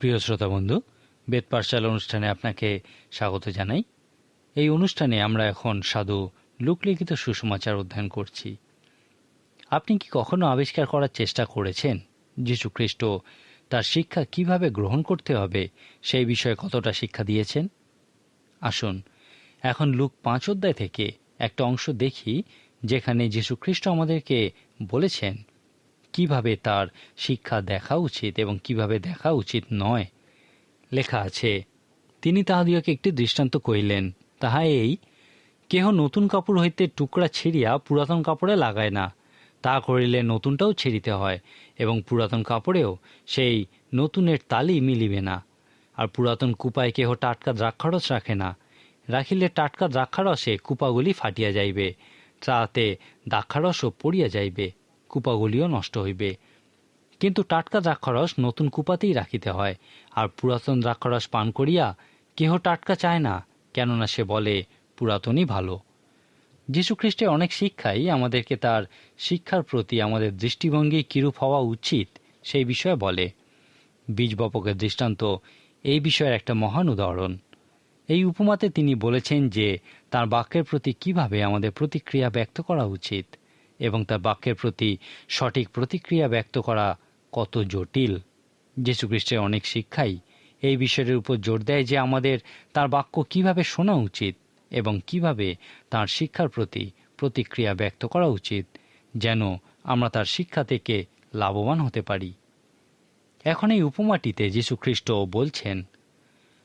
প্রিয় শ্রোতা বন্ধু, বেদ পাঠশালা অনুষ্ঠানে আপনাকে স্বাগত জানাই। এই অনুষ্ঠানে আমরা এখন সাধু লোকলিখিত সুসমাচার অধ্যয়ন করছি। আপনি কি কখনো আবিষ্কার করার চেষ্টা করেছেন? যীশু খ্রিস্ট তার শিক্ষা কীভাবে গ্রহণ করতে হবে? সেই বিষয়ে কতটা শিক্ষা দিয়েছেন? আসুন, এখন লুক পাঁচ অধ্যায় থেকে একটা অংশ দেখি, যেখানে যীশু খ্রিস্ট আমাদেরকে বলেছেন কীভাবে তার শিক্ষা দেখা উচিত এবং কীভাবে দেখা উচিত নয়। লেখা আছে, তিনি তাহাদিওকে একটি দৃষ্টান্ত কইলেন তাহা এই, কেহ নতুন কাপড় হইতে টুকরা ছিঁড়িয়া পুরাতন কাপড়ে লাগায় না। তা করিলে নতুনটাও ছিঁড়িতে হয় এবং পুরাতন কাপড়েও সেই নতুনের তালি মিলিবে না। আর পুরাতন কুপায় কেহ টাটকা দ্রাক্ষারস রাখে না। রাখিলে টাটকা দ্রাক্ষারসে কুপাগুলি ফাটিয়া যাইবে তাতে দ্রাক্ষারসও পড়িয়া যাইবে। কুপাগুলিও নষ্ট হইবে। কিন্তু টাটকা দ্রাক্ষারস নতুন কুপাতেই রাখিতে হয়, আর পুরাতন দ্রাক্ষারস পান করিয়া কেহ টাটকা চায় না, কেননা সে বলে, পুরাতনই ভালো। যীশুখ্রিস্টের অনেক শিক্ষাই আমাদেরকে তার শিক্ষার প্রতি আমাদের দৃষ্টিভঙ্গি কিরূপ হওয়া উচিত, সেই বিষয়ে বলে। বীজ বপকের দৃষ্টান্ত এই বিষয়ের একটা মহান উদাহরণ। এই উপমাতে তিনি বলেছেন যে, তার বাক্যের প্রতি কীভাবে আমাদের প্রতিক্রিয়া ব্যক্ত করা উচিত। এবং তার বাক্যের প্রতি সঠিক প্রতিক্রিয়া ব্যক্ত করা কত জটিল। যীশুখ্রিস্টের অনেক শিক্ষাই এই বিষয়ের উপর জোর দেয় যে আমাদের তার বাক্য কীভাবে শোনা উচিত এবং কীভাবে তার শিক্ষার প্রতি প্রতিক্রিয়া ব্যক্ত করা উচিত, যেন আমরা তার শিক্ষা থেকে লাভবান হতে পারি। এখন এই উপমাটিতে যীশুখ্রিস্ট বলছেন,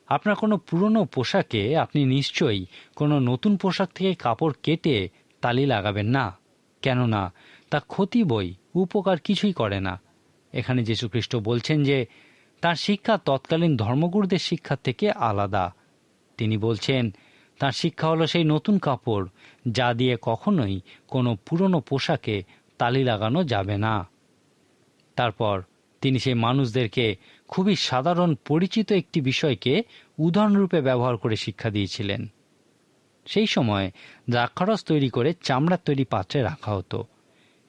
আপনার কোনো পুরনো পোশাকে আপনি নিশ্চয়ই কোনো নতুন পোশাক থেকে কাপড় কেটে তালি লাগাবেন না। কেননা তা ক্ষতি বই, উপকার কিছুই করে না। এখানে যীশুখ্রিস্ট বলছেন যে, তার শিক্ষা তৎকালীন ধর্মগুরুদের শিক্ষার থেকে আলাদা। তিনি বলছেন, তার শিক্ষা হলো সেই নতুন কাপড়, যা দিয়ে কখনোই কোনো পুরনো পোশাকে তালি লাগানো যাবে না। তারপর তিনি সেই মানুষদেরকে খুবই সাধারণ, পরিচিত একটি বিষয়কে উদাহরণরূপে ব্যবহার করে শিক্ষা দিয়েছিলেন। সেই সময় দ্রাক্ষারস তৈরি করে চামড়ার তৈরি পাত্রে রাখা হতো।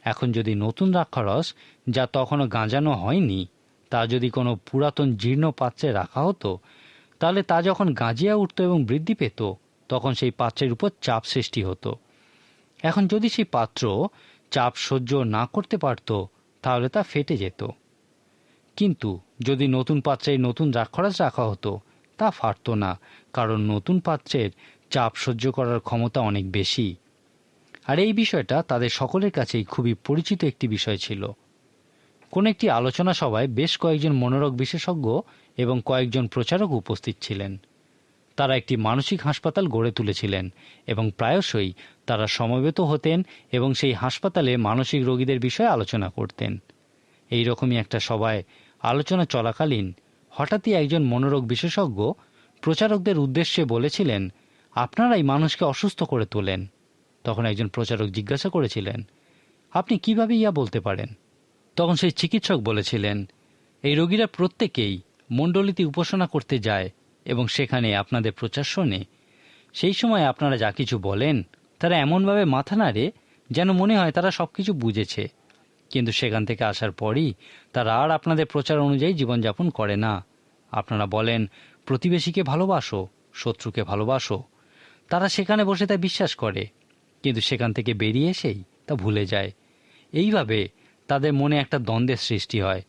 এখন যদি নতুন দ্রাক্ষারস, যা তখনও গাঁজানো হয়নি, তা যদি কোনো পুরাতন জীর্ণ পাত্রে রাখা হতো, তাহলে তা যখন গাঁজিয়া উঠত এবং বৃদ্ধি পেত, তখন সেই পাত্রের উপর চাপ সৃষ্টি হতো। এখন যদি সেই পাত্র চাপ সহ্য না করতে পারত, তাহলে তা ফেটে যেত। কিন্তু যদি নতুন পাত্রে নতুন দ্রাক্ষরাজ রাখা হতো, তা ফাটত না, কারণ নতুন পাত্রের চাপ সহ্য করার ক্ষমতা অনেক বেশি। আর এই বিষয়টা তাদের সকলের কাছেই খুবই পরিচিত একটি বিষয় ছিল। কোন একটি আলোচনা সভায় বেশ কয়েকজন মনোরোগ বিশেষজ্ঞ এবং কয়েকজন প্রচারক উপস্থিত ছিলেন। তারা একটি মানসিক হাসপাতাল গড়ে তুলেছিলেন এবং প্রায়শই তারা সমবেত হতেন এবং সেই হাসপাতালে মানসিক রোগীদের বিষয়ে আলোচনা করতেন। এই রকমই একটা সভায় আলোচনা চলাকালীন হঠাৎই একজন মনোরোগ বিশেষজ্ঞ প্রচারকদের উদ্দেশ্যে বলেছিলেন আপনারাই মানুষকে অসুস্থ করে তোলেন। তখন একজন প্রচারক জিজ্ঞাসা করেছিলেন, আপনি কীভাবে ইয়া বলতে পারেন? তখন সেই চিকিৎসক বলেছিলেন, এই রোগীরা প্রত্যেকেই মণ্ডলীতে উপাসনা করতে যায় এবং সেখানে আপনাদের প্রচার শোনে। সেই সময় আপনারা যা কিছু বলেন, তারা এমনভাবে মাথা নাড়ে যেন মনে হয় তারা সব কিছু বুঝেছে। কিন্তু সেখান থেকে আসার পরই তারা আর আপনাদের প্রচার অনুযায়ী জীবনযাপন করে না। আপনারা বলেন, প্রতিবেশীকে ভালোবাসো, শত্রুকে ভালোবাসো তারা সেখানে বসে তা বিশ্বাস করে। কিন্তু সেখান থেকে বেরিয়ে এসেই তা ভুলে যায়। এইভাবে তাদের মনে একটা দ্বন্দ্বের সৃষ্টি হয়।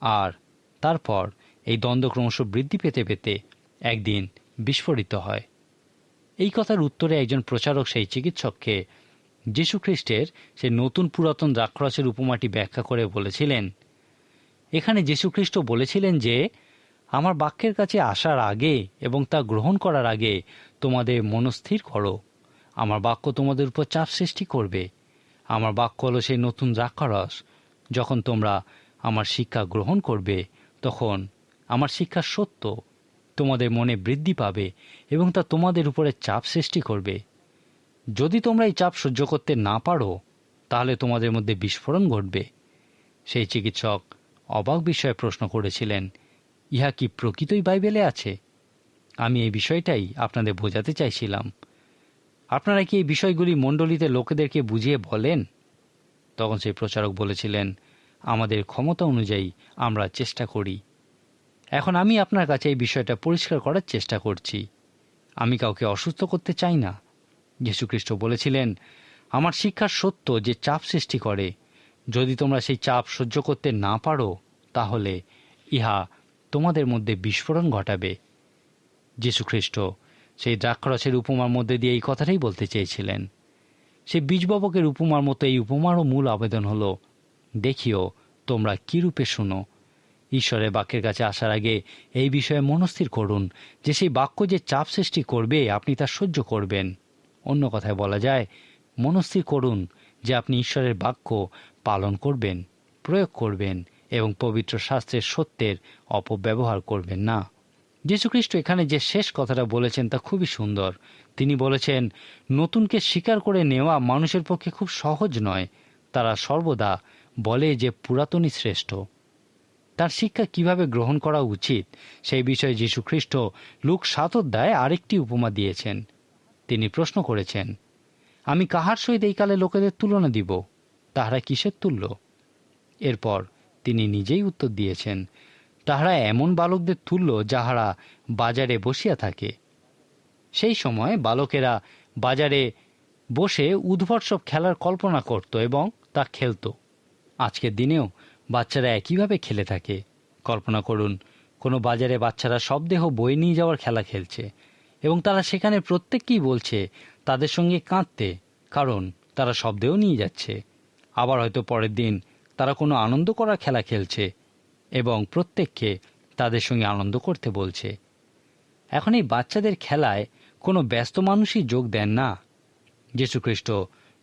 আর তারপর এই দ্বন্দ্ব ক্রমশ বৃদ্ধি পেতে পেতে একদিন বিস্ফোরিত হয়। এই কথার উত্তরে একজন প্রচারক সেই চিকিৎসককে যীশুখ্রিস্টের সেই নতুন পুরাতন দ্রাক্ষরসের উপমাটি ব্যাখ্যা করে বলেছিলেন, এখানে যীশুখ্রিস্ট বলেছিলেন যে, আমার বাক্যের কাছে আসার আগে এবং তা গ্রহণ করার আগে তোমাদের মনস্থির করো। আমার বাক্য তোমাদের উপর চাপ সৃষ্টি করবে। আমার বাক্য হলো সেই নতুন দ্রাক্ষারস। যখন তোমরা আমার শিক্ষা গ্রহণ করবে, তখন আমার শিক্ষা সত্য। তোমাদের মনে বৃদ্ধি পাবে এবং তা তোমাদের উপরে চাপ সৃষ্টি করবে। যদি তোমরা এই চাপ সহ্য করতে না পারো, তাহলে তোমাদের মধ্যে বিস্ফোরণ ঘটবে। সেই চিকিৎসক অবাক বিষয়ে প্রশ্ন করেছিলেন, ইহা কি প্রকৃতই বাইবেলে আছে? আমি এই বিষয়টাই আপনাদের বোঝাতে চাইছিলাম। আপনারা কি এই বিষয়গুলি মণ্ডলীতে লোকেদেরকে বুঝিয়ে বলেন? তখন সেই প্রচারক বলেছিলেন, আমাদের ক্ষমতা অনুযায়ী আমরা চেষ্টা করি। এখন আমি আপনার কাছে এই বিষয়টা পরিষ্কার করার চেষ্টা করছি। আমি কাউকে অসুস্থ করতে চাই না। যীশুখ্রিস্ট বলেছিলেন, আমার শিক্ষার সত্য যে চাপ সৃষ্টি করে। যদি তোমরা সেই চাপ সহ্য করতে না পারো, তাহলে ইহা তোমাদের মধ্যে বিস্ফোরণ ঘটাবে। যীশুখ্রিস্ট সেই দ্রাক্ষরসের উপমার মধ্যে দিয়ে এই কথাটাই বলতে চেয়েছিলেন। সেই বীজববকের উপমার মতো এই উপমারও মূল আবেদন হলো, দেখিও, তোমরা কী রূপে শুনো? ঈশ্বরের বাক্যের কাছে আসার আগে এই বিষয়ে মনস্থির করুন যে সেই বাক্য যে চাপ সৃষ্টি করবে, আপনি তা সহ্য করবেন। অন্য কথায় বলা যায়, মনস্থির করুন যে আপনি ঈশ্বরের বাক্য পালন করবেন, প্রয়োগ করবেন এবং পবিত্র শাস্ত্রের সত্যের অপব্যবহার করবেন না। যীশুখ্রিস্ট এখানে যে শেষ কথাটা বলেছেন তা খুবই সুন্দর। তিনি বলেছেন, নতুনকে স্বীকার করে নেওয়া মানুষের পক্ষে খুব সহজ নয়। তারা সর্বদা বলে যে পুরাতনই শ্রেষ্ঠ। তার শিক্ষা কীভাবে গ্রহণ করা উচিত সেই বিষয়ে যীশুখ্রিস্ট লুক সাত আরেকটি উপমা দিয়েছেন। তিনি প্রশ্ন করেছেন, আমি কাহার সহিত এই কালে লোকেদের তুলনা দিব? তাহারা কিসের তুল্য? এরপর তিনি নিজেই উত্তর দিয়েছেন তাহারা এমন বালকদের তুল্য যাহারা বাজারে বসিয়া থাকে। সেই সময় বালকেরা বাজারে বসে উদ্ভট সব খেলার কল্পনা করত এবং তা খেলত। আজকের দিনেও বাচ্চারা একইভাবে খেলে থাকে। কল্পনা করুন, কোনো বাজারে বাচ্চারা সব দেহ বই নিয়ে যাওয়ার খেলা খেলছে এবং তারা সেখানে প্রত্যেককেই বলছে, তাদের সঙ্গে কাঁদতে, কারণ তারা শব্দেও নিয়ে যাচ্ছে। আবার হয়তো পরের দিন তারা কোনো আনন্দ করা খেলা খেলছে এবং প্রত্যেককে তাদের সঙ্গে আনন্দ করতে বলছে। এখন এই বাচ্চাদের খেলায় কোনো ব্যস্ত মানুষই যোগ দেন না। যীশুখ্রিস্ট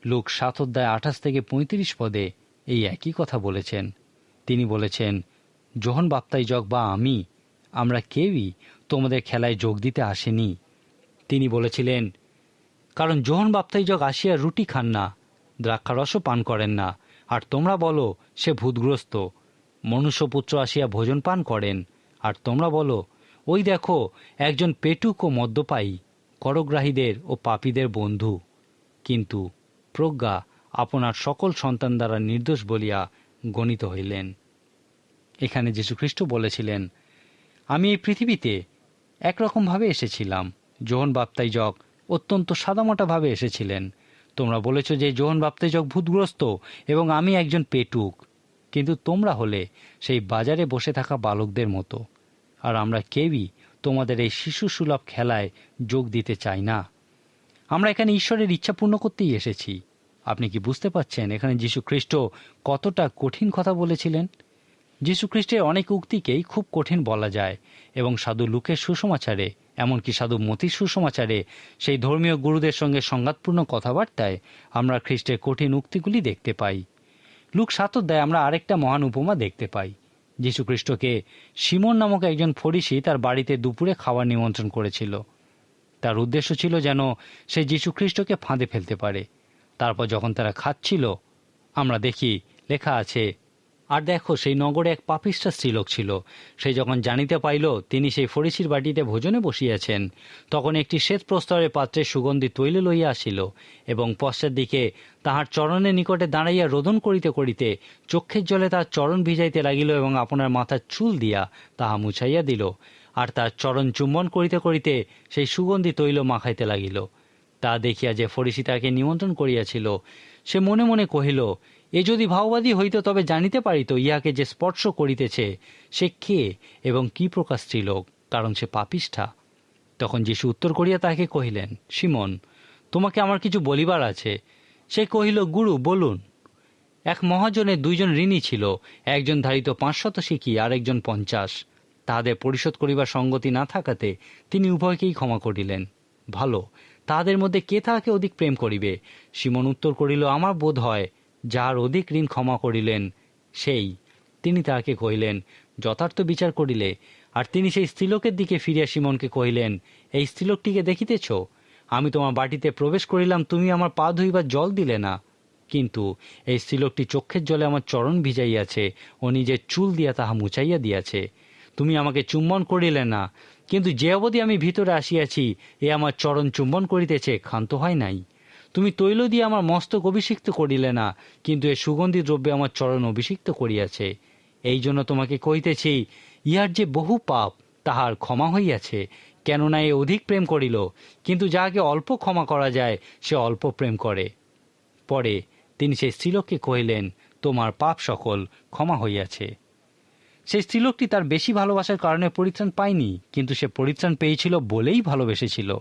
লোক সাত অধ্যায় আঠাশ থেকে পঁয়ত্রিশ পদে এই একই কথা বলেছেন। তিনি বলেছেন জোহন বাপ্তাই বাপ্তাইজক বা আমি, আমরা কেউই তোমাদের খেলায় যোগ দিতে আসেনি। তিনি বলেছিলেন, কারণ জোহন বাপ্তাই বাপ্তাইজক আসিয়া রুটি খান না, দ্রাক্ষারসও পান করেন না, আর তোমরা বলো সে ভূতগ্রস্ত মনুষ্যপুত্র আসিয়া ভোজন পান করেন। আর তোমরা বলো, ওই দেখো, একজন পেটুক ও মদ্যপায়ী, করগ্রাহীদের ও পাপীদের বন্ধু। কিন্তু প্রজ্ঞা আপনার সকল সন্তান দ্বারা নির্দোষ বলিয়া গণিত হইলেন। এখানে যীশুখ্রিস্ট বলেছিলেন, আমি এই পৃথিবীতে একরকমভাবে এসেছিলাম। যোহন বাপ্তাইজক অত্যন্ত সাদামাটাভাবে এসেছিলেন। তোমরা বলেছ যে যোহন বাপ্তাইজক ভূতগ্রস্ত এবং আমি একজন পেটুক। কিন্তু তোমরা হলে সেই বাজারে বসে থাকা বালকদের মতো। আর আমরা কেউই তোমাদের এই শিশু সুলভ খেলায় যোগ দিতে চাই না। আমরা এখানে ঈশ্বরের ইচ্ছা পূর্ণ করতেই এসেছি। আপনি কি বুঝতে পাচ্ছেন এখানে যীশু খ্রিস্ট কতটা কঠিন কথা বলেছিলেন? যীশু খ্রিস্টের অনেক উক্তিকেই খুব কঠিন বলা যায় এবং সাধু লুকের সুসমাচারে, এমনকি সাধু মতির সুসমাচারে, সেই ধর্মীয় গুরুদের সঙ্গে সংঘাতপূর্ণ কথাবার্তায় আমরা খ্রিস্টের কঠিন উক্তিগুলি দেখতে পাই। লুক সাত অধ্যায় আমরা আরেকটা মহান উপমা দেখতে পাই। যীশুখ্রিস্টকে সিমন নামক একজন ফরিসি তার বাড়িতে দুপুরে খাওয়ার নিমন্ত্রণ করেছিল। তার উদ্দেশ্য ছিল যেন সে যীশুখ্রিস্টকে ফাঁদে ফেলতে পারে। তারপর যখন তারা খাচ্ছিল, আমরা দেখি লেখা আছে আর দেখো, সেই নগরে এক পাপিষ্ঠা স্ত্রীলোক ছিল। সে যখন জানিতে পাইল, তিনি সেই ফরিসির বাটিতে ভোজনে বসিয়াছেন, তখন একটি শ্বেত প্রস্তরের পাত্রে সুগন্ধি তৈল লইয়া আসিল এবং পশ্চাৎ দিকে তাহার চরণের নিকটে দাঁড়াইয়া রোদন করিতে করিতে চক্ষের জলে তার চরণ ভিজাইতে লাগিল এবং আপনার মাথার চুল দিয়া তাহা মুছাইয়া দিল। আর তার চরণ চুম্বন করিতে করিতে সেই সুগন্ধি তৈল মাখাইতে লাগিল। তা দেখিয়া যে ফরিসি তাকে নিমন্ত্রণ করিয়াছিল, সে মনে মনে কহিল এ যদি ভাওবাদী হইত তবে জানিতে পারিত ইহাকে যে স্পর্শ করিতেছে, সে কে এবং কি প্রকার স্ত্রীলোক, কারণ সে পাপিষ্ঠা। তখন যিশু উত্তর করিয়া তাহাকে কহিলেন সিমন তোমাকে আমার কিছু বলিবার আছে। সে কহিল, গুরু, বলুন। এক মহাজনের দুইজন ঋণী ছিল, একজন ধারিত পাঁচশত শিখি আর একজন পঞ্চাশ। তাহাদের পরিশোধ করিবার সঙ্গতি না থাকাতে তিনি উভয়কেই ক্ষমা করিলেন। ভালো, তাহাদের মধ্যে কে তাহাকে অধিক প্রেম করিবে? সিমন উত্তর করিল, আমার বোধ হয় যাহার অধিক ঋণ ক্ষমা করিলেন, সেই তিনি তাহাকে কহিলেন, যথার্থ বিচার করিলে। আর তিনি সেই স্ত্রীলোকের দিকে ফিরিয়া সিমনকে কহিলেন, এই স্ত্রীলোকটিকে দেখিতেছ? আমি তোমার বাটিতে প্রবেশ করিলাম, তুমি আমার পা ধুইবার জল দিলে না। কিন্তু এই স্ত্রীলোকটি চক্ষের জলে আমার চরণ ভিজাইয়াছে ও নিজের চুল দিয়া তাহা মুছাইয়া দিয়াছে। তুমি আমাকে চুম্বন করিলে না, কিন্তু যে অবধি আমি ভিতরে আসিয়াছি, এ আমার চরণ চুম্বন করিতেছে, ক্ষান্ত হয় নাই। তুমি তৈল দিয়ে আমার মস্তক অভিষিক্ত করিলে না, কিন্তু এ সুগন্ধি দ্রব্যে আমার চরণ অভিষিক্ত করিয়াছে। এই জন্য তোমাকে কহিতেছি, ইহার যে বহু পাপ, তাহার ক্ষমা হইয়াছে, কেননা এ অধিক প্রেম করিল। কিন্তু যাহাকে অল্প ক্ষমা করা যায়, সে অল্প প্রেম করে। পরে তিনি সেই স্ত্রীলোককে কহিলেন, তোমার পাপ সকল ক্ষমা হইয়াছে। সেই স্ত্রীলোকটি তার বেশি ভালোবাসার কারণে পরিত্রাণ পায়নি, কিন্তু সে পরিত্রাণ পেয়েছিল বলেই ভালোবেসেছিল।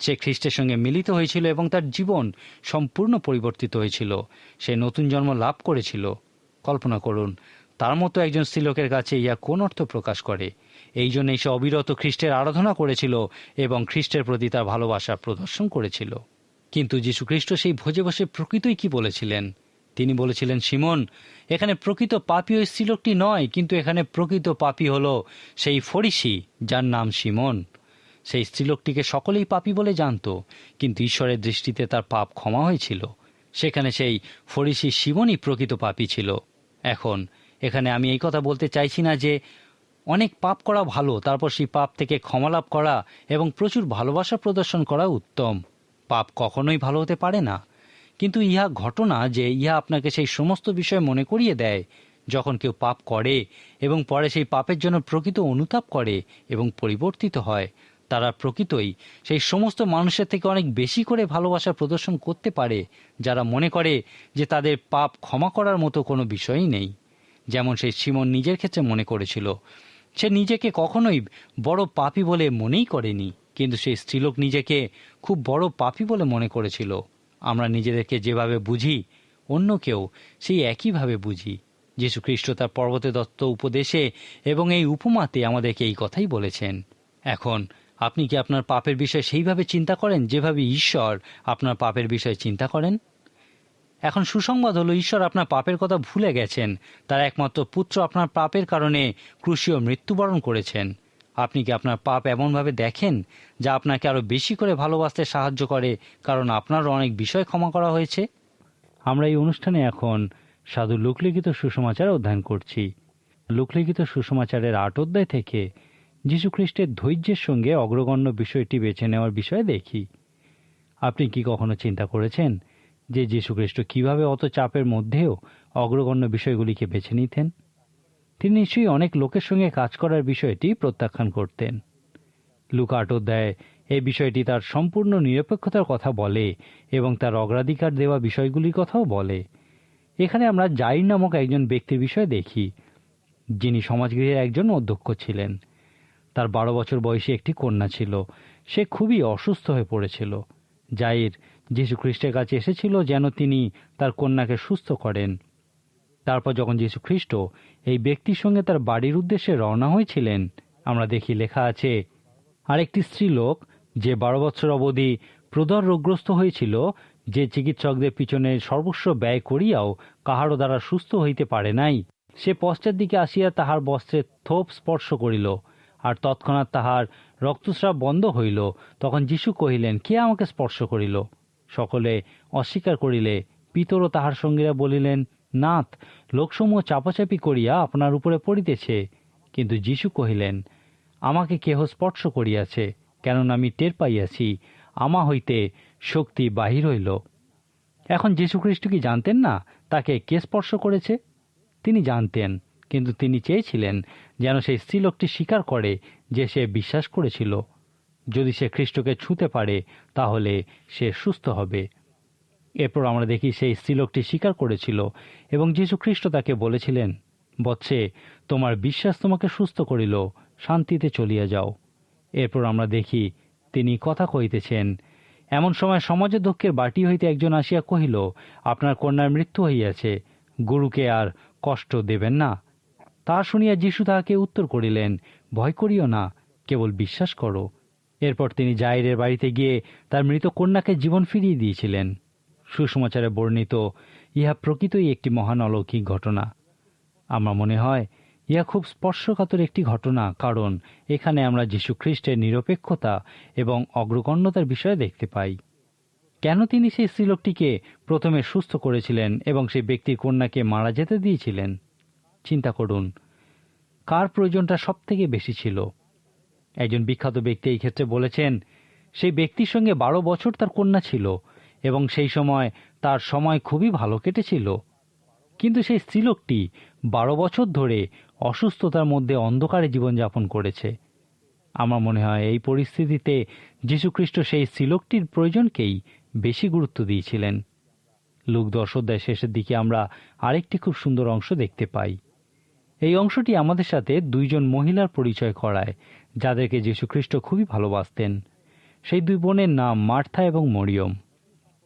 সে খ্রিস্টের সঙ্গে মিলিত হয়েছিল এবং তার জীবন সম্পূর্ণ পরিবর্তিত হয়েছিল। সে নতুন জন্ম লাভ করেছিল। কল্পনা করুন, তার মতো একজন স্ত্রীলোকের কাছে ইয়া কোন অর্থ প্রকাশ করে? এই জন্যই সে অবিরত খ্রিস্টের আরাধনা করেছিল এবং খ্রিস্টের প্রতি তার ভালোবাসা প্রদর্শন করেছিল। কিন্তু যীশু খ্রিস্ট সেই ভোজে বসে প্রকৃতই কি বলেছিলেন? তিনি বলেছিলেন সিমন এখানে প্রকৃত পাপী ওই স্ত্রীলোকটি নয়, কিন্তু এখানে প্রকৃত পাপী হল সেই ফরিসি যার নাম সিমন সেই স্ত্রীলোকটিকে সকলেই পাপী বলে জানত, কিন্তু ঈশ্বরের দৃষ্টিতে তার পাপ ক্ষমা হয়েছিল। সেখানে সেই ফরিসি শিবনই প্রকৃত পাপী ছিল। এখন, এখানে আমি এই কথা বলতে চাইছি না যে অনেক পাপ করা ভালো, তারপর সেই পাপ থেকে ক্ষমা লাভ করা এবং প্রচুর ভালোবাসা প্রদর্শন করা উত্তম। পাপ কখনোই ভালো হতে পারে না। কিন্তু ইহা ঘটনা যে ইহা আপনাকে সেই সমস্ত বিষয় মনে করিয়ে দেয়, যখন কেউ পাপ করে এবং পরে সেই পাপের জন্য প্রকৃত অনুতাপ করে এবং পরিবর্তিত হয়। তারা প্রকৃতই সেই সমস্ত মানুষের থেকে অনেক বেশি করে ভালোবাসা প্রদর্শন করতে পারে, যারা মনে করে যে তাদের পাপ ক্ষমা করার মতো কোনো বিষয়ই নেই। যেমন সেই সিমন নিজের ক্ষেত্রে মনে করেছিল, সে নিজেকে কখনোই বড় পাপি বলে মনেই করেনি, কিন্তু সেই স্ত্রীলোক নিজেকে খুব বড় পাপি বলে মনে করেছিল। আমরা নিজেদেরকে যেভাবে বুঝি, অন্য কেউ সেই একইভাবে বুঝি। যীশু খ্রিস্ট তার পর্বতে দত্ত উপদেশে এবং এই উপমাতে আমাদেরকে এই কথাই বলেছেন। এখন আপনি কি আপনার পাপের বিষয়ে সেইভাবে চিন্তা করেন যেভাবে ঈশ্বর আপনার পাপের বিষয়ে চিন্তা করেন? এখন সুসংবাদ হলো ঈশ্বর আপনার পাপের কথা ভুলে গেছেন। তার একমাত্র পুত্র আপনার পাপের কারণে ক্রুশীয় মৃত্যুবরণ করেছেন। আপনি কি আপনার পাপ এমনভাবে দেখেন যা আপনাকে আরও বেশি করে ভালোবাসতে সাহায্য করে, কারণ আপনারও অনেক বিষয় ক্ষমা করা হয়েছে? আমরা এই অনুষ্ঠানে এখন সাধু লোকলিখিত সুসমাচার অধ্যয়ন করছি। লোকলিখিত সুসমাচারের আট অধ্যায় থেকে যীশুখ্রিস্টের ধৈর্যের সঙ্গে অগ্রগণ্য বিষয়টি বেছে নেওয়ার বিষয়ে দেখি। আপনি কি কখনো চিন্তা করেছেন যে যীশুখ্রিস্ট কীভাবে অত চাপের মধ্যেও অগ্রগণ্য বিষয়গুলিকে বেছে নিতেন? তিনি নিশ্চয়ই অনেক লোকের সঙ্গে কাজ করার বিষয়টি প্রত্যাখ্যান করতেন। লুকাট অধ্যায় এই বিষয়টি তার সম্পূর্ণ নিরপেক্ষতার কথা বলে এবং তার অগ্রাধিকার দেওয়া বিষয়গুলির কথাও বলে। এখানে আমরা জাইর নামক একজন ব্যক্তির বিষয়ে দেখি, যিনি সমাজগৃহের একজন অধ্যক্ষ ছিলেন। তার বারো বছর বয়সী একটি কন্যা ছিল। সে খুবই অসুস্থ হয়ে পড়েছিল। জাইর যীশু খ্রিস্টের কাছে এসেছিল যেন তিনি তার কন্যাকে সুস্থ করেন। তারপর যখন যীশু খ্রিস্ট এই ব্যক্তির সঙ্গে তার বাড়ির উদ্দেশ্যে রওনা হয়েছিলেন, আমরা দেখি লেখা আছে, আরেকটি স্ত্রীলোক যে বারো বছর অবধি প্রদর রোগগ্রস্ত হয়েছিল, যে চিকিৎসকদের পিছনে সর্বস্ব ব্যয় করিয়াও কাহারও দ্বারা সুস্থ হইতে পারে নাই, সে পশ্চাৎ দিকে আসিয়া তাহার বস্ত্রের থোপ স্পর্শ করিল। আর তৎক্ষণাৎ তাহার রক্তস্রাব বন্ধ হইল। তখন যিশু কহিলেন, কে আমাকে স্পর্শ করিল? সকলে অস্বীকার করিলে। পিতরও তাহার সঙ্গীরা বলিলেন, নাথ, লোকসমূহ চাপাচাপি করিয়া আপনার উপরে পড়িতেছে। কিন্তু যিশু কহিলেন, আমাকে কেহ স্পর্শ করিয়াছে, কেননা আমি টের পাইয়াছি, আমা হইতে শক্তি বাহির হইল। এখন যীশুখ্রিস্ট কি জানতেন না, তাকে কে স্পর্শ করেছে? তিনি জানতেন, কিন্তু তিনি চেয়েছিলেন যেন সেই স্ত্রীলোকটি স্বীকার করে যে সে বিশ্বাস করেছিল। যদি সে খ্রিস্টকে ছুঁতে পারে, তাহলে সে সুস্থ হবে। এরপর আমরা দেখি সেই স্ত্রীলোকটি স্বীকার করেছিল এবং যীশু খ্রিস্ট তাকে বলেছিলেন, বৎসে, তোমার বিশ্বাস তোমাকে সুস্থ করিল, শান্তিতে চলিয়া যাও। এরপর আমরা দেখি তিনি কথা কহিতেছেন, এমন সময় সমাজের দক্ষের বাটি হইতে একজন আসিয়া কহিল, আপনার কন্যার মৃত্যু হইয়াছে, গুরুকে আর কষ্ট দেবেন না। তা শুনিয়া যিশু তাহাকে উত্তর করিলেন, ভয় করিও না, কেবল বিশ্বাস করো। এরপর তিনি জাইরের বাড়িতে গিয়ে তার মৃত কন্যাকে জীবন ফিরিয়ে দিয়েছিলেন। সুসমাচারে বর্ণিত, ইহা প্রকৃতই একটি মহান অলৌকিক ঘটনা। আমার মনে হয়, ইহা খুব স্পর্শকাতর একটি ঘটনা, কারণ এখানে আমরা যীশু খ্রিস্টের নিরপেক্ষতা এবং অগ্রগণ্যতার বিষয়ে দেখতে পাই। কেন তিনি সেই স্ত্রীলোকটিকে প্রথমে সুস্থ করেছিলেন এবং সেই ব্যক্তির কন্যাকে মারা যেতে দিয়েছিলেন? চিন্তা করুন। কার প্রয়োজনটা সব থেকে বেশি ছিল? একজন বিখ্যাত ব্যক্তি এই ক্ষেত্রে বলেছেন, সেই ব্যক্তির সঙ্গে বারো বছর তার কন্যা ছিল এবং সেই সময় তার সময় খুবই ভালো কেটেছিল। কিন্তু সেই স্ত্রীলোকটি বারো বছর ধরে অসুস্থতার মধ্যে অন্ধকারে জীবনযাপন করেছে। আমার মনে হয় এই পরিস্থিতিতে যীশুখ্রিস্ট সেই সিলকটির প্রয়োজনকেই বেশি গুরুত্ব দিয়েছিলেন। লুক দশ অধ্যায় শেষের দিকে আমরা আরেকটি খুব সুন্দর অংশ দেখতে পাই। এই অংশটি আমাদের সাথে দুইজন মহিলার পরিচয় করায়, যাদেরকে যীশুখ্রিস্ট খুবই ভালোবাসতেন। সেই দুই বোনের নাম মার্থা এবং মরিয়ম।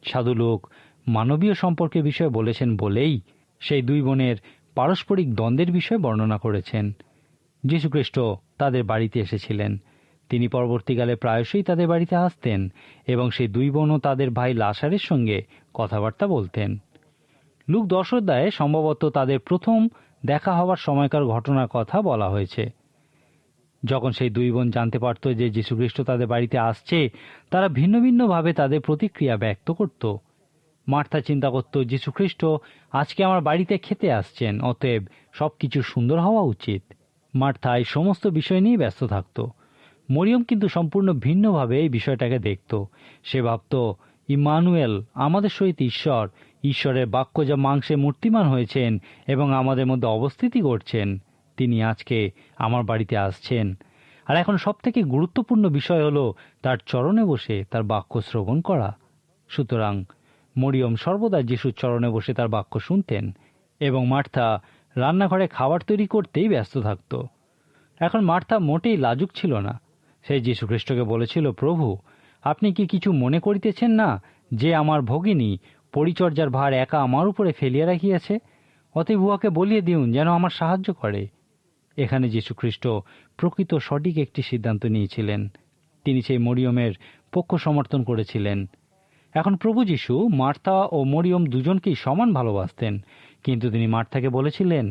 সাধু লোক মানবীয় সম্পর্কের বিষয়ে বলেছেন বলেই সেই দুই বোনের পারস্পরিক দ্বন্দ্বের বিষয়ে বর্ণনা করেছেন। যীশুখ্রিস্ট তাদের বাড়িতে এসেছিলেন। তিনি পরবর্তীকালে প্রায়শই তাদের বাড়িতে আসতেন এবং সেই দুই বোনও তাদের ভাই লাসারের সঙ্গে কথাবার্তা বলতেন। লুক দশ অধ্যায়ে সম্ভবত তাদের প্রথম দেখা হওয়ার সময়কার ঘটনার কথা বলা হয়েছে। যখন সেই দুই বোন জানতে পারত যে যীশুখ্রিস্ট তাদের বাড়িতে আসছে, তারা ভিন্ন ভিন্নভাবে তাদের প্রতিক্রিয়া ব্যক্ত করত। মার্থা চিন্তা করত, যীশুখ্রিস্ট, আজকে আমার বাড়িতে খেতে আসছেন, অতএব সব কিছু সুন্দর হওয়া উচিত। মার্থা এই সমস্ত বিষয় নিয়ে ব্যস্ত থাকত। মরিয়ম কিন্তু সম্পূর্ণ ভিন্নভাবে এই বিষয়টাকে দেখত। সে ভাবত, ইমানুয়েল, আমাদের সহিত ঈশ্বর ঈশ্বরের বাক্য যা মাংসে মূর্তিমান হয়েছেন এবং আমাদের মধ্যে অবস্থিতি করছেন তিনি আজকে আমার বাড়িতে আসছেন। আর এখন সব থেকে গুরুত্বপূর্ণ বিষয় হলো তার চরণে বসে তার বাক্য শ্রবণ করা। সুতরাং মরিয়ম সর্বদা যিশুর চরণে বসে তার বাক্য শুনতেন এবং মার্থা রান্নাঘরে খাবার তৈরি করতেই ব্যস্ত থাকত। এখন মার্থা মোটেই লাজুক ছিল না। সে যীশুখ্রিস্টকে বলেছিল, প্রভু, আপনি কি কিছু মনে করিতেছেন না যে আমার ভগিনী পরিচর্যার ভার একা আমার উপরে ফেলিয়া রাখিয়াছে, অতএব উহাকে বলিয়ে দিউন যেন আমার সাহায্য করে। এখানে যীশুখ্রিস্ট প্রকৃত সঠিক একটি সিদ্ধান্ত নিয়েছিলেন। তিনি সেই মরিয়মের পক্ষ সমর্থন করেছিলেন। এখন প্রভু যীশু মার্থা ও মরিয়ম দুজনকেই সমান ভালোবাসতেন, কিন্তু তিনি মার্থাকে বলেছিলেন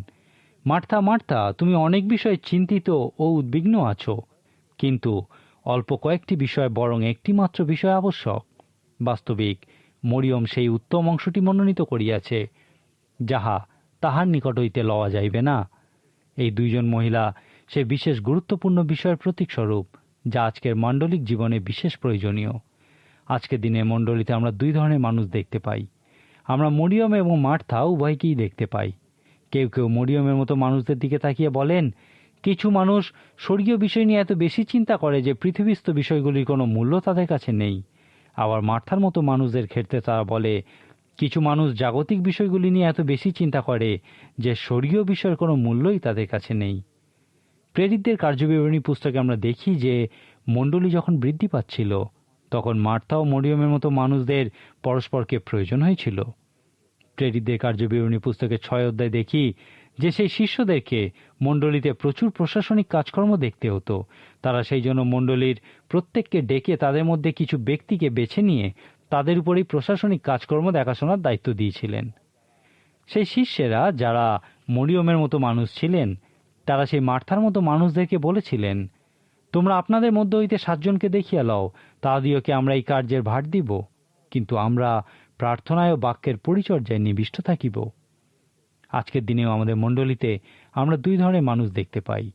মার্থা মার্থা তুমি অনেক বিষয়ে চিন্তিত ও উদ্বিগ্ন আছো, কিন্তু অল্প কয়েকটি বিষয় বরং একটি মাত্র বিষয় আবশ্যক। বাস্তবিক মরিয়ম সেই উত্তম অংশটি মনোনীত করিয়াছে, যাহা তাহার নিকট হইতে লওয়া যাইবে না। এই দুইজন মহিলা সে বিশেষ গুরুত্বপূর্ণ বিষয়ের প্রতীকস্বরূপ, যা আজকের মাণ্ডলিক জীবনে বিশেষ প্রয়োজনীয়। আজকের দিনে মণ্ডলীতে আমরা দুই ধরনের মানুষ দেখতে পাই। আমরা মরিয়ম এবং মার্থা উভয়কেই দেখতে পাই। কেউ কেউ মরিয়মের মতো মানুষদের দিকে তাকিয়ে বলেন, কিছু মানুষ স্বর্গীয় বিষয় নিয়ে এত বেশি চিন্তা করে যে পৃথিবীস্থ বিষয়গুলির কোনো মূল্য তাদের কাছে নেই। আবার মার্থার মতো মানুষদের ক্ষেত্রে তারা বলে, কিছু মানুষ জাগতিক বিষয়গুলি নিয়ে এত বেশি চিন্তা করে যে স্বর্গীয় বিষয়ের কোনো মূল্যই তাদের কাছে নেই। প্রেরিতদের কার্যবিবরণী পুস্তকে আমরা দেখি যে মণ্ডলী যখন বৃদ্ধি পাচ্ছিল, তখন মার্থা ও মরিয়মের মতো মানুষদের পরস্পরকে প্রয়োজন হয়েছিল। প্রেরিতদের কার্যবিবরণী পুস্তকে ছয় অধ্যায় দেখি যে সেই শিষ্যদেরকে মণ্ডলীতে প্রচুর প্রশাসনিক কাজকর্ম দেখতে হতো। তারা সেই জন্য মণ্ডলীর প্রত্যেককে ডেকে তাদের মধ্যে কিছু ব্যক্তিকে বেছে নিয়ে তাদের উপরেই প্রশাসনিক কাজকর্ম দেখাশোনার দায়িত্ব দিয়েছিলেন। সেই শিষ্যেরা যারা মরিয়মের মতো মানুষ ছিলেন, তারা সেই মার্থার মতো মানুষদেরকে বলেছিলেন, তোমরা আপনাদের মধ্য হইতে সাতজনকে দেখিয়া লও তাহাদিওকে আমরা এই কার্যের ভার দিব? কিন্তু আমরা প্রার্থনায় ও বাক্যের পরিচর্যায় নিবিষ্ট থাকিব। আজকের দিনেও আমাদের মণ্ডলীতে আমরা দুই ধরনের মানুষ দেখতে পাই।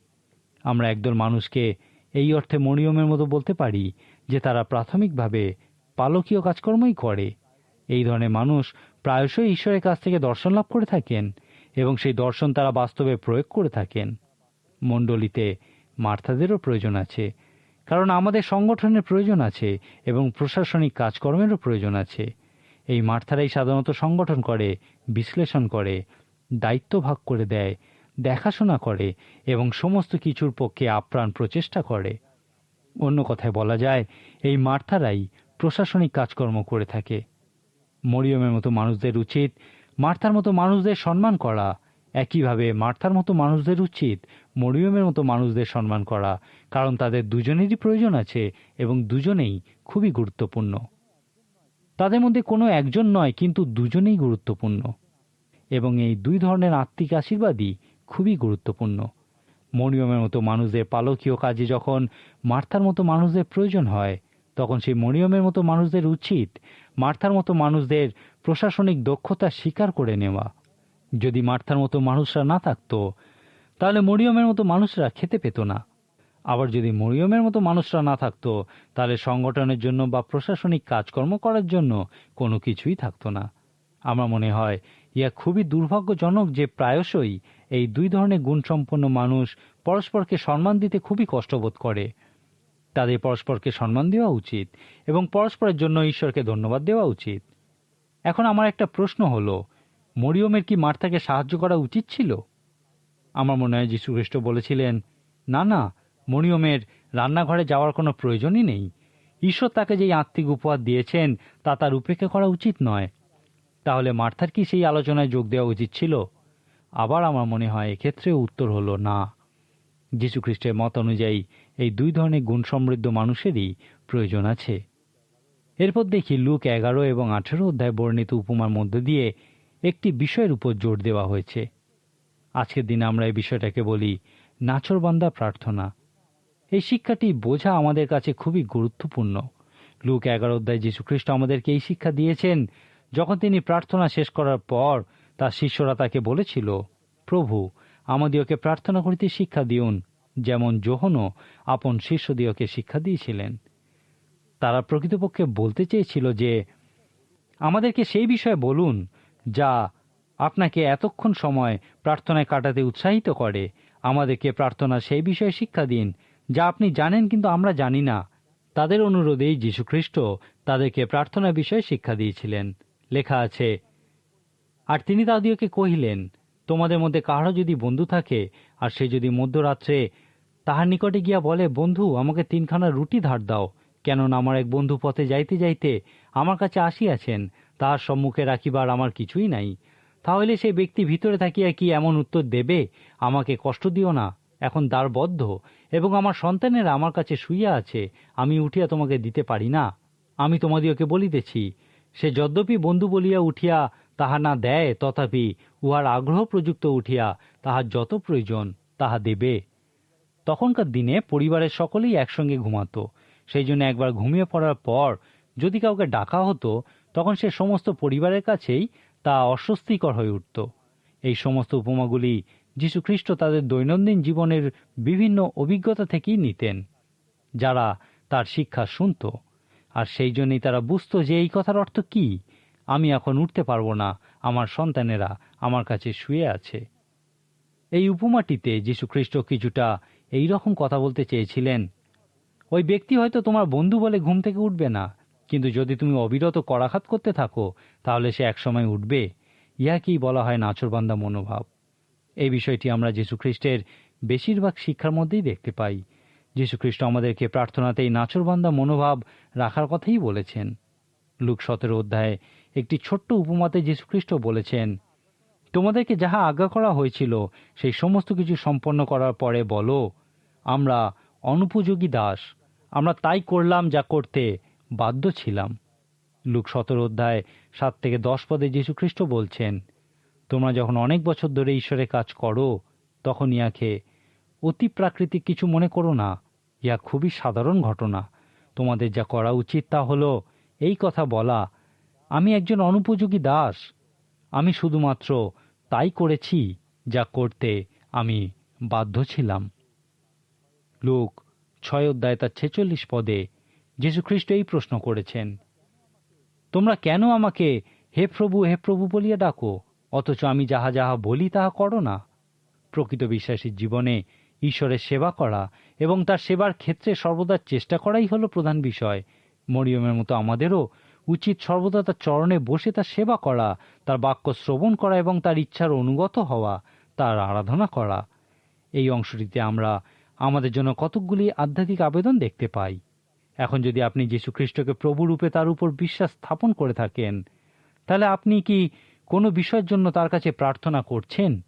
আমরা একদল মানুষকে এই অর্থে মরিয়মের মতো বলতে পারি যে তারা প্রাথমিকভাবে পালকীয় কাজকর্মই করে। এই ধরনের মানুষ প্রায়শই ঈশ্বরের কাছ থেকে দর্শন লাভ করে থাকেন এবং সেই দর্শন তারা বাস্তবে প্রয়োগ করে থাকেন। মণ্ডলীতে মার্থাদেরও প্রয়োজন আছে, কারণ আমাদের সংগঠনের প্রয়োজন আছে এবং প্রশাসনিক কাজকর্মেরও প্রয়োজন আছে। এই মার্থারাই সাধারণত সংগঠন করে, বিশ্লেষণ করে দায়িত্ব ভাগ করে দেয়, দেখাশোনা করে এবং সমস্ত কিছুর পক্ষে আপ্রাণ প্রচেষ্টা করে। অন্য কথায় বলা যায়, এই মার্থারাই প্রশাসনিক কাজকর্ম করে থাকে। মরিয়মের মতো মানুষদের উচিত মার্থার মতো মানুষদের সম্মান করা। একইভাবে মার্থার মতো মানুষদের উচিত মরিয়মের মতো মানুষদের সম্মান করা, কারণ তাদের দুজনেরই প্রয়োজন আছে এবং দুজনেই খুবই গুরুত্বপূর্ণ। তাদের মধ্যে কোনো একজন নয়, কিন্তু দুজনেই গুরুত্বপূর্ণ। এবং এই দুই ধরনের আত্মিক আশীর্বাদই খুবই গুরুত্বপূর্ণ। মরিয়মের মতো মানুষদের পালকীয় কাজে যখন মার্থার মতো মানুষদের প্রয়োজন হয়, তখন সেই মরিয়মের মতো মানুষদের উচিত মার্থার মতো মানুষদের প্রশাসনিক দক্ষতা স্বীকার করে নেওয়া। যদি মার্থার মতো মানুষরা না থাকতো, তাহলে মরিয়মের মতো মানুষরা খেতে পেত না। আবার যদি মরিয়মের মতো মানুষরা না থাকতো, তাহলে সংগঠনের জন্য বা প্রশাসনিক কাজকর্ম করার জন্য কোনো কিছুই থাকতো না। আমার মনে হয় ইয়া খুবই দুর্ভাগ্যজনক যে প্রায়শই এই দুই ধরনের গুণসম্পন্ন মানুষ পরস্পরকে সম্মান দিতে খুবই কষ্টবোধ করে। তাদের পরস্পরকে সম্মান দেওয়া উচিত এবং পরস্পরের জন্য ঈশ্বরকে ধন্যবাদ দেওয়া উচিত। এখন আমার একটা প্রশ্ন হলো, মরিয়মের কি মার্থাকে সাহায্য করা উচিত ছিল? আমার মনে হয় যীশু খ্রিস্ট বলেছিলেন, না না, মরিয়মের রান্নাঘরে যাওয়ার কোনো প্রয়োজনই নেই। ঈশ্বর তাকে যেই আত্মিক উপহার দিয়েছেন, তা তার উপেক্ষা করা উচিত নয়। তাহলে মার্থার কি সেই আলোচনায় যোগ দেওয়া উচিত ছিল? আবার আমার মনে হয় এক্ষেত্রে উত্তর হলো না। যীশু খ্রিস্টের মত অনুযায়ী, এই দুই ধরনের গুণ সমৃদ্ধ মানুষেরই প্রয়োজন আছে। এরপর দেখি লুক এগারো এবং আঠেরো অধ্যায় বর্ণিত উপমার মধ্যে দিয়ে একটি বিষয়ের উপর জোর দেওয়া হয়েছে। আজকের দিনে আমরা এই বিষয়টাকে বলি নাচরবান্দা প্রার্থনা। এই শিক্ষাটি বোঝা আমাদের কাছে খুবই গুরুত্বপূর্ণ। লুক এগারো অধ্যায় যীশুখ্রিস্ট আমাদেরকে এই শিক্ষা দিয়েছেন যখন তিনি প্রার্থনা শেষ করার পর তার শিষ্যরা তাকে বলেছিল, প্রভু, আমাদিওকে প্রার্থনা করিতে শিক্ষা দিউন, যেমন যোহনও আপন শিষ্যদিওকে শিক্ষা দিয়েছিলেন। তারা প্রকৃতপক্ষে বলতে চেয়েছিল যে, আমাদেরকে সেই বিষয়ে বলুন, যা আপনাকে এতক্ষণ সময় প্রার্থনায় কাটাতে উৎসাহিত করে। আমাদেরকে প্রার্থনা সেই বিষয়ে শিক্ষা দিন, যা আপনি জানেন কিন্তু আমরা জানি না। তাদের অনুরোধেই যীশুখ্রিস্ট তাদেরকে প্রার্থনা বিষয়ে শিক্ষা দিয়েছিলেন। লেখা আছে, আর তিনি তাদিওকে কহিলেন, তোমাদের মধ্যে কাহারও যদি বন্ধু থাকে, আর সে যদি মধ্যরাত্রে তাহার নিকটে গিয়া বলে, বন্ধু, আমাকে তিনখানা রুটি ধার দাও, কেননা আমার এক বন্ধু পথে যাইতে যাইতে আমার কাছে আসিয়াছেন, তাহার সম্মুখে রাখিবার আমার কিছুই নাই। তাহলে সেই ব্যক্তি ভিতরে থাকিয়া কি এমন উত্তর দেবে? আমাকে কষ্ট দিও না, এখন দ্বার বদ্ধ, এবং আমার সন্তানেরা আমার কাছে শুইয়া আছে, আমি উঠিয়া তোমাকে দিতে পারি না। আমি তোমাদিওকে বলিতেছি সে যদ্যপি বন্ধু বলিয়া উঠিয়া তাহা না দেয়, তথাপি উহার আগ্রহ প্রযুক্ত উঠিয়া তাহার যত প্রয়োজন তাহা দেবে। তখনকার দিনে পরিবারের সকলেই একসঙ্গে ঘুমাত। সেই জন্য একবার ঘুমিয়ে পড়ার পর যদি কাউকে ডাকা হতো, তখন সে সমস্ত পরিবারের কাছেই তা অস্বস্তিকর হয়ে উঠত। এই সমস্ত উপমাগুলি যীশুখ্রিস্ট তাদের দৈনন্দিন জীবনের বিভিন্ন অভিজ্ঞতা থেকেই নিতেন, যারা তার শিক্ষা শুনত। আর সেই জন্যই তারা বুঝত যে এই কথার অর্থ কি। আমি এখন উঠতে পারব না, আমার সন্তানেরা আমার কাছে শুয়ে আছে। এই উপমাটিতে যীশুখ্রিস্ট কিছুটা এই রকম কথা বলতে চেয়েছিলেন, ওই ব্যক্তি হয়তো তোমার বন্ধু বলে ঘুম থেকে উঠবে না, কিন্তু যদি তুমি অবিরত করাঘাত করতে থাকো, তাহলে সে একসময় উঠবে। ইহাকেই বলা হয় নাচরবান্দা মনোভাব। এই বিষয়টি আমরা যীশুখ্রিস্টের বেশিরভাগ শিক্ষার মধ্যেই দেখতে পাই। যীশুখ্রিস্ট আমাদেরকে প্রার্থনাতে এই নাচরবান্দা মনোভাব রাখার কথাই বলেছেন। লুক সতেরো অধ্যায়ে একটি ছোট্ট উপমাতে যীশুখ্রিস্ট বলেছেন, তোমাদেরকে যাহা আজ্ঞা করা হয়েছিল, সেই সমস্ত কিছু সম্পন্ন করার পরে বলো, আমরা অনুপযোগী দাস, আমরা তাই করলাম যা করতে বাধ্য ছিলাম। লুক সতেরো অধ্যায় সাত থেকে দশ পদে যীশুখ্রিস্ট বলছেন, তোমরা যখন অনেক বছর ধরে ঈশ্বরের কাজ করো, তখন ইয়াকে অতি প্রাকৃতিক কিছু মনে করো না ইয়া খুবই সাধারণ ঘটনা। তোমাদের যা করা উচিত তা হলো এই কথা বলা, আমি একজন অনুপযোগী দাস। আমি শুধুমাত্র তাই করেছি যা করতে আমি বাধ্য ছিলাম। লোক, ছয় অধ্যায় তার ছেচল্লিশ পদে যীশুখ্রিস্ট এই প্রশ্ন করেছেন, তোমরা কেন আমাকে হে প্রভু হে প্রভু বলিয়া ডাকো? অথচ আমি যাহা যাহা বলি তাহা করো না। প্রকৃত বিশ্বাসীর জীবনে ঈশ্বরের সেবা করা এবং তার সেবার ক্ষেত্রে সর্বদা চেষ্টা করাই হলো প্রধান বিষয়। মরিয়মের মতো আমাদেরও উচিত সর্বদা তার চরণে বসে তার সেবা করা, তার বাক্য শ্রবণ করা এবং তার ইচ্ছার অনুগত হওয়া, তার আরাধনা করা। এই অংশটিতে আমরা আমাদের জন্য কতকগুলি আধ্যাত্মিক আবেদন দেখতে পাই। এখন যদি আপনি যীশু খ্রিস্টকে প্রভুরূপে তার উপর বিশ্বাস স্থাপন করে থাকেন, তাহলে আপনি কি কোনো বিষয়ের জন্য তার কাছে প্রার্থনা করছেন?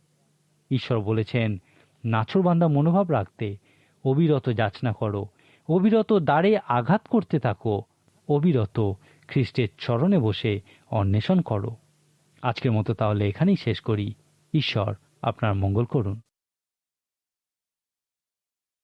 ঈশ্বর বলেছেন নাছরবান্ধা মনোভাব রাখতে অবিরত যাচনা করো। অবিরত দাঁড়ে আঘাত করতে থাকো। অবিরত খ্রিস্টের চরণে বসে অন্বেষণ করো। আজকের মতো তাহলে এখানেই শেষ করি। ঈশ্বর আপনার মঙ্গল করুন।